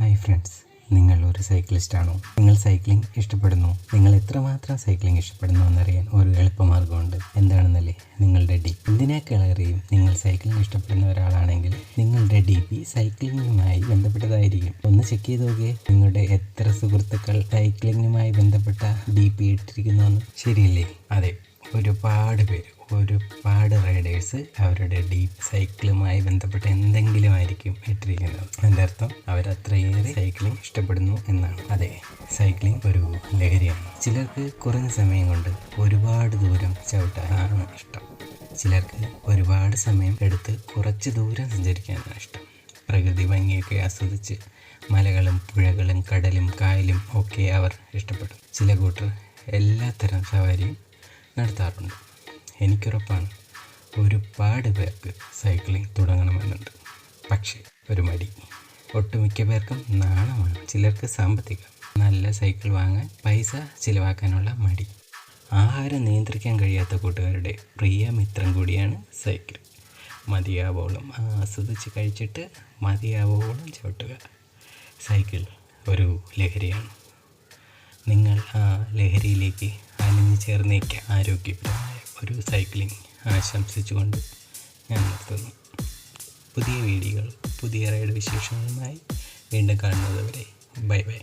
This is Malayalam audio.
ഹായ് ഫ്രണ്ട്സ് നിങ്ങൾ ഒരു സൈക്ലിസ്റ്റ് ആണോ നിങ്ങൾ സൈക്ലിംഗ് ഇഷ്ടപ്പെടുന്നു? നിങ്ങൾ എത്രമാത്രം സൈക്ലിംഗ് ഇഷ്ടപ്പെടുന്നു എന്നറിയാൻ ഒരു എളുപ്പമാർഗമുണ്ട്. എന്താണെന്നല്ലേ? നിങ്ങളുടെ ഡി എന്തിനേക്കാളേറെയും നിങ്ങൾ സൈക്ലിംഗ് ഇഷ്ടപ്പെടുന്ന ഒരാളാണെങ്കിൽ നിങ്ങളുടെ ഡി പി സൈക്ലിംഗുമായി ബന്ധപ്പെട്ടതായിരിക്കും. ഒന്ന് ചെക്ക് ചെയ്ത് നോക്കിയേ നിങ്ങളുടെ എത്ര സുഹൃത്തുക്കൾ സൈക്ലിംഗുമായി ബന്ധപ്പെട്ട ഡി പി ഇട്ടിരിക്കുന്നു ശരിയല്ലേ? അതെ. ഒരുപാട് പേര് ഒരുപാട് റൈഡേഴ്സ് അവരുടെ ഡീപ്പ് സൈക്കിളുമായി ബന്ധപ്പെട്ട എന്തെങ്കിലും ആയിരിക്കും ഇട്ടിരിക്കുന്നത് എന്റെ അർത്ഥം അവരത്രയേറെ സൈക്ലിംഗ് ഇഷ്ടപ്പെടുന്നു എന്നാണ്. അതെ സൈക്ലിംഗ് ഒരു ലഹരിയാണ്. ചിലർക്ക് കുറഞ്ഞ സമയം കൊണ്ട് ഒരുപാട് ദൂരം ചവിട്ടാനാണ് ഇഷ്ടം. ചിലർക്ക് ഒരുപാട് സമയം എടുത്ത് കുറച്ച് ദൂരം സഞ്ചരിക്കാനാണ് ഇഷ്ടം. പ്രകൃതി ഭംഗിയൊക്കെ ആസ്വദിച്ച് മലകളും പുഴകളും കടലും കായലും ഒക്കെ അവർ ഇഷ്ടപ്പെട്ടു ചില കൂട്ടർ എല്ലാത്തരം സവാരിയും നടത്താറുണ്ട്. എനിക്കുറപ്പാണ് ഒരുപാട് പേർക്ക് സൈക്ലിംഗ് തുടങ്ങണമെന്നുണ്ട്. പക്ഷേ ഒരു മടി. ഒട്ടുമിക്ക പേർക്കും നാണമാണ് ചിലർക്ക് സാമ്പത്തികം. നല്ല സൈക്കിൾ വാങ്ങാൻ പൈസ ചിലവാക്കാനുള്ള മടി. ആഹാരം നിയന്ത്രിക്കാൻ കഴിയാത്ത കൂട്ടുകാരുടെ പ്രിയ മിത്രം കൂടിയാണ് സൈക്കിൾ. മതിയാവോളം ആസ്വദിച്ച് കഴിച്ചിട്ട് മതിയാവോളം ചവിട്ടുക. സൈക്കിൾ ഒരു ലഹരിയാണ്. നിങ്ങൾ ആ ലഹരിയിലേക്ക് അലിഞ്ഞു ചേർന്നേക്ക് ആരോഗ്യപരമായ ഒരു സൈക്ലിംഗ് ആശംസിച്ചുകൊണ്ട് ഞാൻ നിർത്തുന്നു. പുതിയ വീഡിയോകൾ പുതിയ റൈഡ് വിശേഷങ്ങളുമായി വീണ്ടും കാണുന്നത് വരെ ബൈ ബൈ.